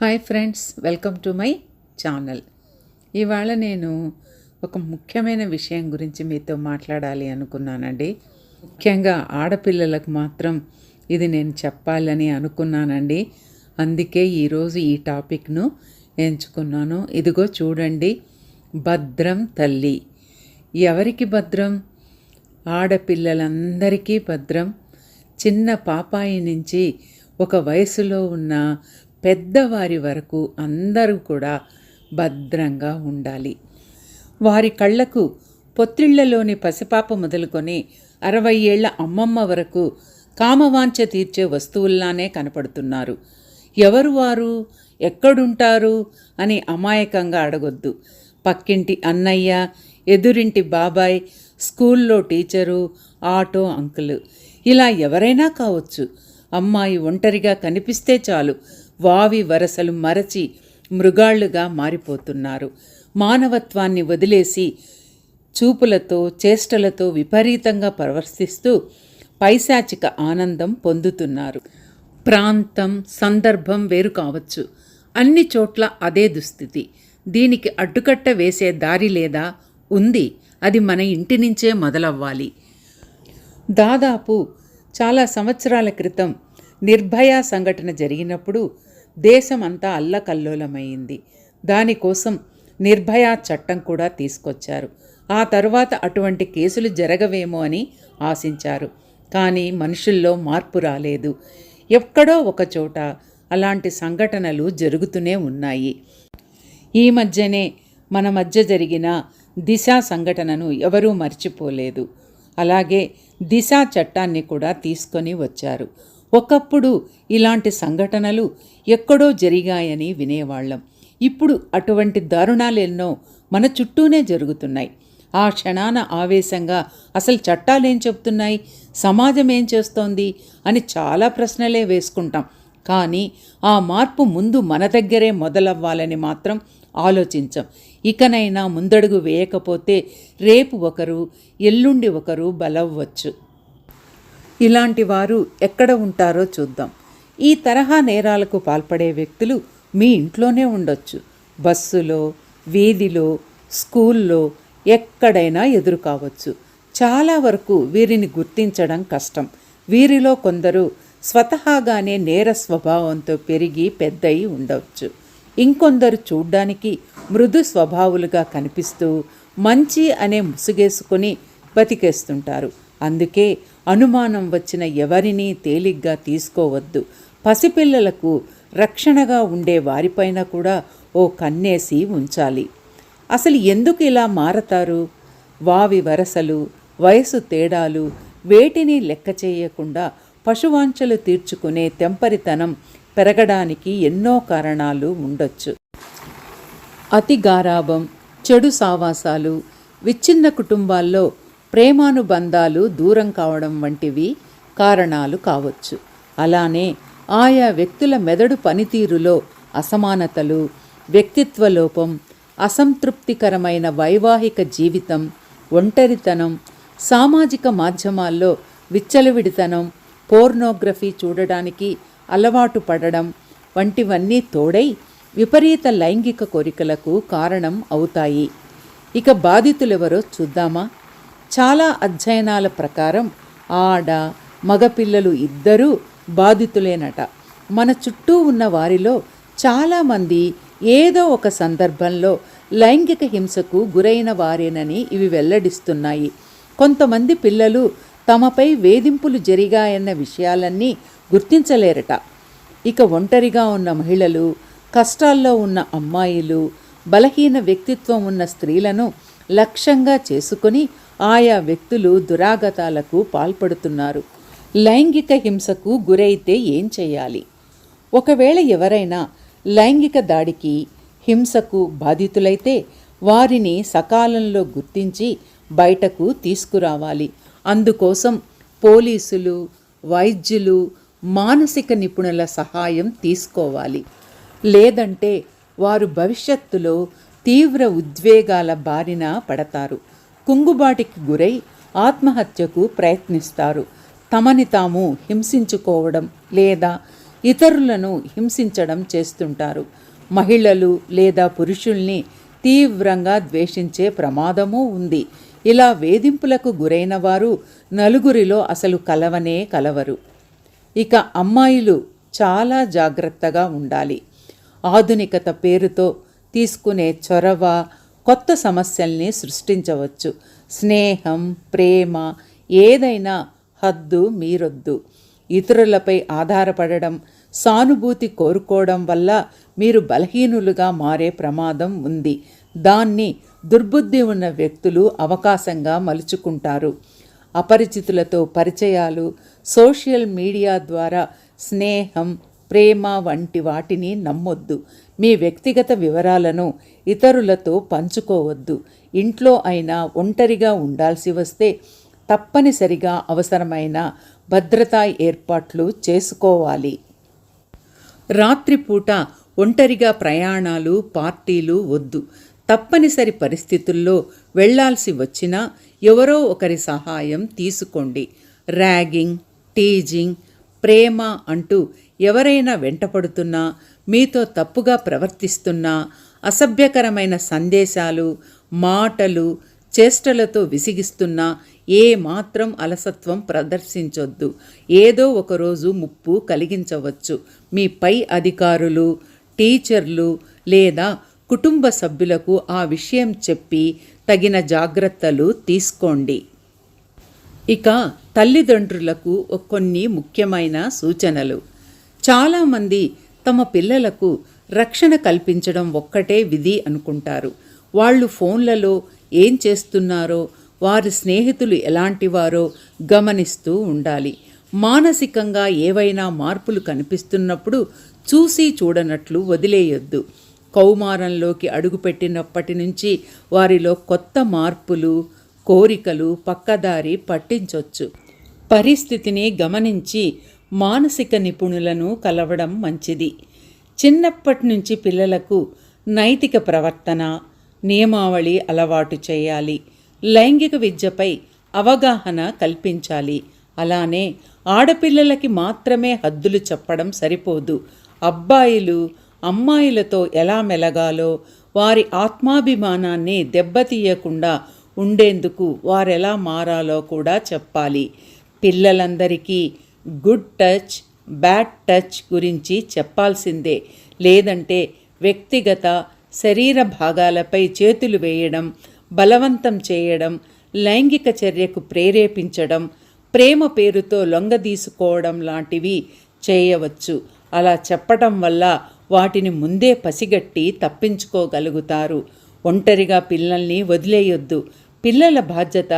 Hi friends welcome to my channel. ఇవాళ నేను ఒక ముఖ్యమైన విషయం గురించి మీతో మాట్లాడాలి అనుకున్నానండి. ముఖ్యంగా ఆడపిల్లలకు మాత్రం ఇది నేను చెప్పాలని అనుకున్నానండి. అందుకే ఈరోజు ఈ టాపిక్ను ఎంచుకున్నాను. ఇదిగో చూడండి భద్రం తల్లి. ఎవరికి భద్రం? ఆడపిల్లలందరికీ భద్రం. చిన్న పాపాయి నుంచి ఒక వయసులో ఉన్న పెద్దవారి వరకు అందరూ కూడా భద్రంగా ఉండాలి. వారి కళ్ళకు పొత్తిళ్ళలోని పసిపాప మొదలుకొని అరవై ఏళ్ళ అమ్మమ్మ వరకు కామవాంఛ తీర్చే వస్తువుల్లానే కనపడుతున్నారు. ఎవరు వారు? ఎక్కడుంటారు? అని అమాయకంగా అడగొద్దు. పక్కింటి అన్నయ్య ఎదురింటి బాబాయ్ స్కూల్లో టీచరు ఆటో అంకులు. ఇలా ఎవరైనా కావచ్చు. అమ్మాయి ఒంటరిగా కనిపిస్తే చాలు. వావి వరసలు మరచి మృగాళ్ళుగా మారిపోతున్నారు. మానవత్వాన్ని వదిలేసి చూపులతో చేష్టలతో విపరీతంగా ప్రవర్తిస్తూ పైశాచిక ఆనందం పొందుతున్నారు. ప్రాంతం సందర్భం వేరు కావచ్చు. అన్ని చోట్ల అదే దుస్థితి. దీనికి అడ్డుకట్ట వేసే దారి లేదా? ఉంది. అది మన ఇంటి నుంచే మొదలవ్వాలి. దాదాపు చాలా సంవత్సరాల క్రితం నిర్భయ సంఘటన జరిగినప్పుడు దేశమంతా అల్లకల్లోలమైంది. దానికోసం నిర్భయ చట్టం కూడా తీసుకొచ్చారు. ఆ తర్వాత అటువంటి కేసులు జరగవేమో అని ఆశించారు. కానీ మనుషుల్లో మార్పు రాలేదు. ఎక్కడో ఒకచోట అలాంటి సంఘటనలు జరుగుతూనే ఉన్నాయి. ఈ మధ్యనే మన మధ్య జరిగిన దిశ సంఘటనను ఎవరూ మర్చిపోలేదు. అలాగే దిశ చట్టాన్ని కూడా తీసుకొని వచ్చారు. ఒకప్పుడు ఇలాంటి సంఘటనలు ఎక్కడో జరిగాయని వినేవాళ్ళం. ఇప్పుడు అటువంటి దారుణాలెన్నో మన చుట్టూనే జరుగుతున్నాయి. ఆ క్షణాన ఆవేశంగా అసలు చట్టాలేం చెప్తున్నాయి సమాజం ఏం చేస్తోంది? అని చాలా ప్రశ్నలే వేసుకుంటాం. కానీ ఆ మార్పు ముందు మన దగ్గరే మొదలవ్వాలని మాత్రం ఆలోచించం. ఇకనైనా ముందడుగు వేయకపోతే రేపు ఒకరు ఎల్లుండి ఒకరు బలవ్వచ్చు. ఇలాంటి వారు ఎక్కడ ఉంటారో చూద్దాం. ఈ తరహా నేరాలకు పాల్పడే వ్యక్తులు మీ ఇంట్లోనే ఉండొచ్చు. బస్సులో వీధిలో స్కూల్లో ఎక్కడైనా ఎదురు కావచ్చు. చాలా వరకు వీరిని గుర్తించడం కష్టం. వీరిలో కొందరు స్వతహాగానే నేర స్వభావంతో పెరిగి పెద్దయి ఉండవచ్చు ఇంకొందరు చూడ్డానికి మృదు స్వభావులుగా కనిపిస్తూ మంచి అనే ముసుగేసుకొని బతికేస్తుంటారు. అందుకే అనుమానం వచ్చిన ఎవరినీ తేలిగ్గా తీసుకోవద్దు. పసిపిల్లలకు రక్షణగా ఉండే వారిపైన కూడా ఓ కన్నేసి ఉంచాలి. అసలు ఎందుకు ఇలా మారతారు? వావి వరసలు వయసు తేడాలు వేటిని లెక్క చేయకుండా పశువాంఛలు తీర్చుకునే తెంపరితనం పెరగడానికి ఎన్నో కారణాలు ఉండొచ్చు. అతి గారాభం చెడు సావాసాలు విచ్ఛిన్న కుటుంబాల్లో ప్రేమానుబంధాలు దూరం కావడం వంటివి కారణాలు కావచ్చు. అలానే ఆయా వ్యక్తుల మెదడు పనితీరులో అసమానతలు వ్యక్తిత్వ లోపం అసంతృప్తికరమైన వైవాహిక జీవితం ఒంటరితనం సామాజిక మాధ్యమాల్లో విచ్చలవిడితనం పోర్నోగ్రఫీ చూడడానికి అలవాటు పడడం వంటివన్నీ తోడై విపరీత లైంగిక కోరికలకు కారణం అవుతాయి. ఇక బాధితులెవరో చూద్దామా? చాలా అధ్యయనాల ప్రకారం ఆడ మగపిల్లలు ఇద్దరూ బాధితులేనట. మన చుట్టూ ఉన్న వారిలో చాలామంది ఏదో ఒక సందర్భంలో లైంగిక హింసకు గురైన వారేనని ఇవి వెల్లడిస్తున్నాయి. కొంతమంది పిల్లలు తమపై వేధింపులు జరిగాయన్న విషయాలన్నీ గుర్తించలేరట. ఇక ఒంటరిగా ఉన్న మహిళలు కష్టాల్లో ఉన్న అమ్మాయిలు బలహీన వ్యక్తిత్వం ఉన్న స్త్రీలను లక్ష్యంగా చేసుకొని ఆయా వ్యక్తులు దురాగతాలకు పాల్పడుతున్నారు. లైంగిక హింసకు గురైతే ఏం చేయాలి? ఒకవేళ ఎవరైనా లైంగిక దాడికి హింసకు బాధితులైతే వారిని సకాలంలో గుర్తించి బయటకు తీసుకురావాలి. అందుకోసం పోలీసులు వైద్యులు మానసిక నిపుణుల సహాయం తీసుకోవాలి. లేదంటే వారు భవిష్యత్తులో తీవ్ర ఉద్వేగాల బారిన పడతారు. కుంగుబాటికి గురై ఆత్మహత్యకు ప్రయత్నిస్తారు. తమని తాము హింసించుకోవడం లేదా ఇతరులను హింసించడం చేస్తుంటారు. మహిళలు లేదా పురుషుల్ని తీవ్రంగా ద్వేషించే ప్రమాదమూ ఉంది. ఇలా వేధింపులకు గురైన వారు నలుగురిలో అసలు కలవనే కలవరు. ఇక అమ్మాయిలు చాలా జాగ్రత్తగా ఉండాలి. ఆధునికత పేరుతో తీసుకునే చొరవ కొత్త సమస్యల్ని సృష్టించవచ్చు. స్నేహం ప్రేమ ఏదైనా హద్దు మీరొద్దు. ఇతరులపై ఆధారపడడం సానుభూతి కోరుకోవడం వల్ల మీరు బలహీనులుగా మారే ప్రమాదం ఉంది. దాన్ని దుర్బుద్ధి ఉన్న వ్యక్తులు అవకాశంగా మలుచుకుంటారు. అపరిచితులతో పరిచయాలు సోషల్ మీడియా ద్వారా స్నేహం ప్రేమ వంటి వాటిని నమ్మొద్దు. మీ వ్యక్తిగత వివరాలను ఇతరులతో పంచుకోవద్దు. ఇంట్లో అయినా ఒంటరిగా ఉండాల్సి వస్తే తప్పనిసరిగా అవసరమైన భద్రతా ఏర్పాట్లు చేసుకోవాలి. రాత్రిపూట ఒంటరిగా ప్రయాణాలు పార్టీలు వద్దు. తప్పనిసరి పరిస్థితుల్లో వెళ్ళాల్సి వచ్చినా ఎవరో ఒకరి సహాయం తీసుకోండి. ర్యాగింగ్ టీజింగ్ ప్రేమ అంటూ ఎవరైనా వెంటపడుతున్నా మీతో తప్పుగా ప్రవర్తిస్తున్నా అసభ్యకరమైన సందేశాలు మాటలు చేష్టలతో విసిగిస్తున్నా ఏ మాత్రం అలసత్వం ప్రదర్శించొద్దు. ఏదో ఒకరోజు ముప్పు కలిగించవచ్చు. మీ పై అధికారులు టీచర్లు లేదా కుటుంబ సభ్యులకు ఆ విషయం చెప్పి తగిన జాగ్రత్తలు తీసుకోండి. ఇక తల్లిదండ్రులకు కొన్ని ముఖ్యమైన సూచనలు. చాలామంది తమ పిల్లలకు రక్షణ కల్పించడం ఒక్కటే విధి అనుకుంటారు. వాళ్ళు ఫోన్లలో ఏం చేస్తున్నారో వారి స్నేహితులు ఎలాంటివారో గమనిస్తూ ఉండాలి. మానసికంగా ఏవైనా మార్పులు కనిపిస్తున్నప్పుడు చూసి చూడనట్లు వదిలేయొద్దు. కౌమారంలోకి అడుగుపెట్టినప్పటి నుంచి వారిలో కొత్త మార్పులు కోరికలు పక్కదారి పట్టించొచ్చు. పరిస్థితిని గమనించి మానసిక నిపుణులను కలవడం మంచిది. చిన్నప్పటి నుంచి పిల్లలకు నైతిక ప్రవర్తన నియమావళి అలవాటు చేయాలి. లైంగిక విద్యపై అవగాహన కల్పించాలి. అలానే ఆడపిల్లలకి మాత్రమే హద్దులు చెప్పడం సరిపోదు. అబ్బాయిలు అమ్మాయిలతో ఎలా మెలగాలో వారి ఆత్మాభిమానాన్ని దెబ్బతీయకుండా ఉండేందుకు వారెలా మారాలో కూడా చెప్పాలి. పిల్లలందరికీ గుడ్ టచ్ బ్యాడ్ టచ్ గురించి చెప్పాల్సిందే. లేదంటే వ్యక్తిగత శరీర భాగాలపై చేతులు వేయడం బలవంతం చేయడం లైంగిక చర్యకు ప్రేరేపించడం ప్రేమ పేరుతో లొంగదీసుకోవడం లాంటివి చేయవచ్చు. అలా చెప్పటం వల్ల వాటిని ముందే పసిగట్టి తప్పించుకోగలుగుతారు. ఒంటరిగా పిల్లల్ని వదిలేయొద్దు. పిల్లల బాధ్యత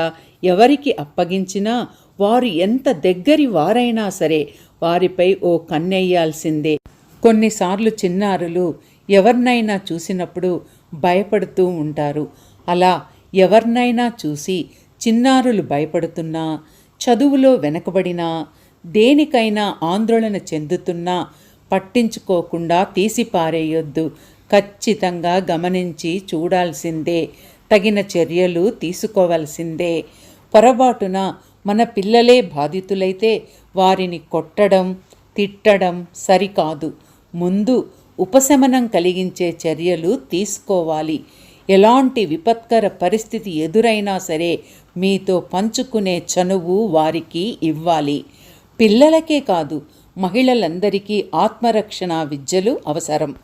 ఎవరికి అప్పగించినా వారు ఎంత దగ్గరి వారైనా సరే వారిపై ఓ కన్నెయ్యాల్సిందే. కొన్నిసార్లు చిన్నారులు ఎవరినైనా చూసినప్పుడు భయపడుతూ ఉంటారు. అలా ఎవరినైనా చూసి చిన్నారులు భయపడుతున్నా చదువులో వెనకబడినా దేనికైనా ఆందోళన చెందుతున్నా పట్టించుకోకుండా తీసిపారేయొద్దు. ఖచ్చితంగా గమనించి చూడాల్సిందే. తగిన చర్యలు తీసుకోవాల్సిందే. పొరపాటున మన పిల్లలే బాధితులైతే వారిని కొట్టడం తిట్టడం సరికాదు. ముందు ఉపశమనం కలిగించే చర్యలు తీసుకోవాలి. ఎలాంటి విపత్కర పరిస్థితి ఎదురైనా సరే మీతో పంచుకునే చనువు వారికి ఇవ్వాలి. పిల్లలకే కాదు మహిళలందరికీ ఆత్మరక్షణ విద్యలు అవసరం.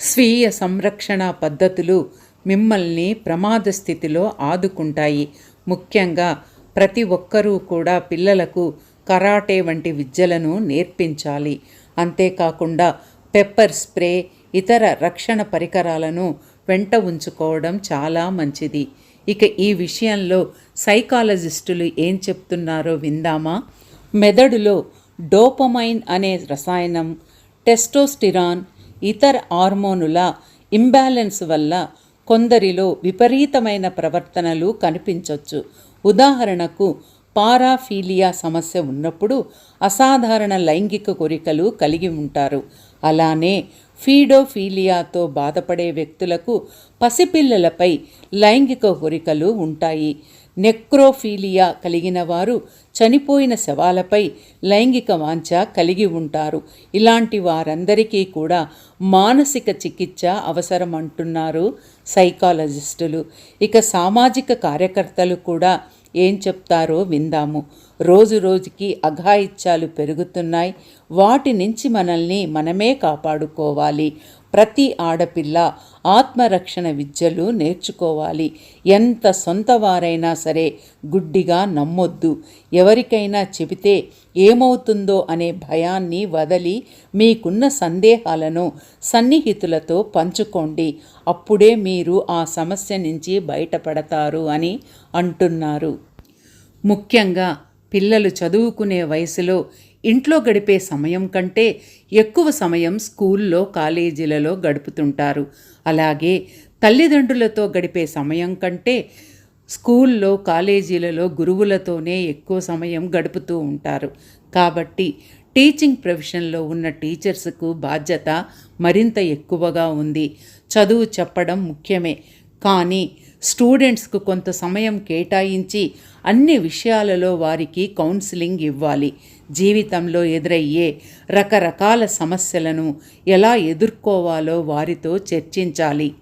స్వీయ సంరక్షణ పద్ధతులు మిమ్మల్ని ప్రమాద స్థితిలో ఆదుకుంటాయి. ముఖ్యంగా ప్రతి ఒక్కరూ కూడా పిల్లలకు కరాటే వంటి విద్యలను నేర్పించాలి. అంతేకాకుండా పెప్పర్ స్ప్రే ఇతర రక్షణ పరికరాలను వెంట ఉంచుకోవడం చాలా మంచిది. ఇక ఈ విషయంలో సైకాలజిస్టులు ఏం చెప్తున్నారో విందామా? మెదడులో డోపమైన్ అనే రసాయనం టెస్టోస్టిరాన్ ఇతర హార్మోనుల ఇంబ్యాలెన్స్ వల్ల కొందరిలో విపరీతమైన ప్రవర్తనలు కనిపించవచ్చు ఉదాహరణకు పారాఫీలియా సమస్య ఉన్నప్పుడు అసాధారణ లైంగిక కోరికలు కలిగి ఉంటారు. అలానే ఫీడోఫీలియాతో బాధపడే వ్యక్తులకు పసిపిల్లలపై లైంగిక కోరికలు ఉంటాయి. నెక్రోఫీలియా కలిగిన వారు చనిపోయిన శవాలపై లైంగిక వాంఛ కలిగి ఉంటారు. ఇలాంటి వారందరికీ కూడా మానసిక చికిత్స అవసరం అంటున్నారు సైకాలజిస్టులు. ఇక సామాజిక కార్యకర్తలు కూడా ఏం చెప్తారో విందాము. రోజు రోజుకి అఘాయిత్యాలు పెరుగుతున్నాయి. వాటి నుంచి మనల్ని మనమే కాపాడుకోవాలి. ప్రతి ఆడపిల్ల ఆత్మరక్షణ విద్యలు నేర్చుకోవాలి. ఎంత సొంత వారైనా సరే గుడ్డిగా నమ్మొద్దు. ఎవరికైనా చెబితే ఏమవుతుందో అనే భయాన్ని వదలి మీకున్న సందేహాలను సన్నిహితులతో పంచుకోండి. అప్పుడే మీరు ఆ సమస్య నుంచి బయటపడతారు అని అంటున్నారు. ముఖ్యంగా పిల్లలు చదువుకునే వయసులో ఇంట్లో గడిపే సమయం కంటే ఎక్కువ సమయం స్కూల్లో కాలేజీలలో గడుపుతుంటారు. అలాగే తల్లిదండ్రులతో గడిపే సమయం కంటే స్కూల్లో కాలేజీలలో గురువులతోనే ఎక్కువ సమయం గడుపుతూ ఉంటారు. కాబట్టి టీచింగ్ ప్రొఫెషన్లో ఉన్న టీచర్స్కు బాధ్యత మరింత ఎక్కువగా ఉంది. చదువు చెప్పడం ముఖ్యమే. కానీ స్టూడెంట్స్కు కొంత సమయం కేటాయించి అన్ని విషయాలలో వారికి కౌన్సిలింగ్ ఇవ్వాలి. జీవితంలో ఎదురయ్యే రకరకాల సమస్యలను ఎలా ఎదుర్కోవాలో వారితో చర్చించాలి.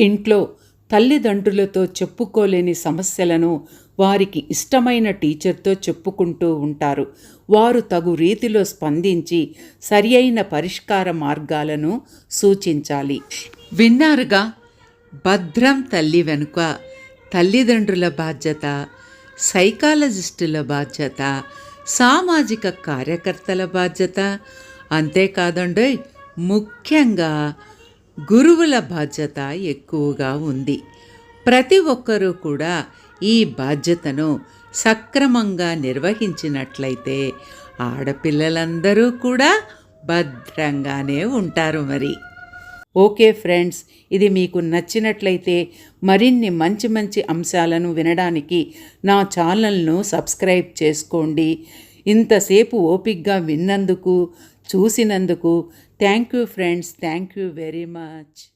ఇంట్లో తల్లిదండ్రులతో చెప్పుకోలేని సమస్యలను వారికి ఇష్టమైన టీచర్తో చెప్పుకుంటూ ఉంటారు. వారు తగు రీతిలో స్పందించి సరి అయిన పరిష్కార మార్గాలను సూచించాలి. విన్నారుగా? భద్రం తల్లి వెనుక తల్లిదండ్రుల బాధ్యత సైకాలజిస్టుల బాధ్యత సామాజిక కార్యకర్తల బాధ్యత. అంతేకాదండి ముఖ్యంగా గురువుల బాధ్యత ఎక్కువగా ఉంది. ప్రతి ఒక్కరూ కూడా ఈ బాధ్యతను సక్రమంగా నిర్వహించినట్లయితే ఆడపిల్లలందరూ కూడా భద్రంగానే ఉంటారు మరి. ఓకే ఫ్రెండ్స్ ఇది మీకు నచ్చినట్లయితే మరిన్ని మంచి మంచి అంశాలను వినడానికి నా ఛానల్ను సబ్స్క్రైబ్ చేసుకోండి. ఇంతసేపు ఓపిక్గా విన్నందుకు చూసినందుకు thank you friends thank you very much.